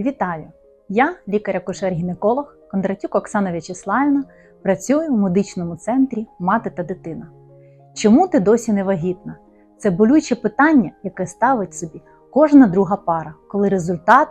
Вітаю! Я лікар-акушер-гінеколог Кондратюк Оксана В'ячеславівна, працюю у медичному центрі Мати та дитина. Чому ти досі не вагітна? Це болюче питання, яке ставить собі кожна друга пара, коли результат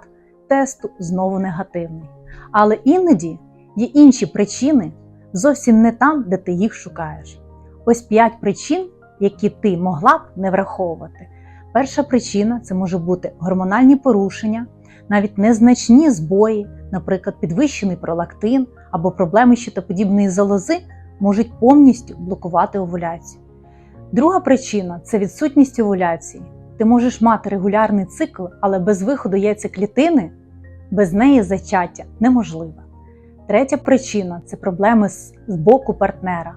тесту знову негативний. Але іноді є інші причини зовсім не там, де ти їх шукаєш. Ось п'ять причин, які ти могла б не враховувати. Перша причина це може бути гормональні порушення, навіть незначні збої, наприклад, підвищений пролактин або проблеми щитоподібної залози можуть повністю блокувати овуляцію. Друга причина це відсутність овуляції. Ти можеш мати регулярний цикл, але без виходу яйцеклітини без неї зачаття неможливе. Третя причина це проблеми з, боку партнера.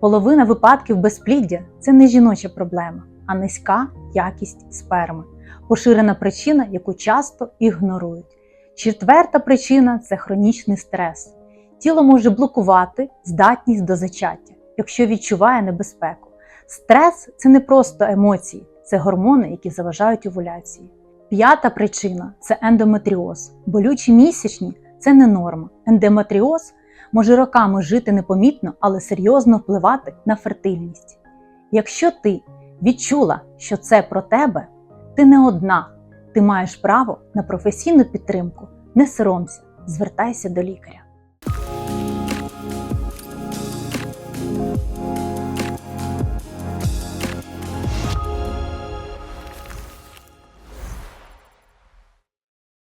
Половина випадків безпліддя це не жіноча проблема, а низька якість сперми, поширена причина, яку часто ігнорують. Четверта причина це хронічний стрес. Тіло може блокувати здатність до зачаття, якщо відчуває небезпеку. Стрес це не просто емоції, це гормони, які заважають овуляції. П'ята причина це ендометріоз. Болючі місячні це не норма. Ендометріоз може роками жити непомітно, але серйозно впливати на фертильність. Якщо ти відчула, що це про тебе, ти не одна, ти маєш право на професійну підтримку. Не соромся, звертайся до лікаря.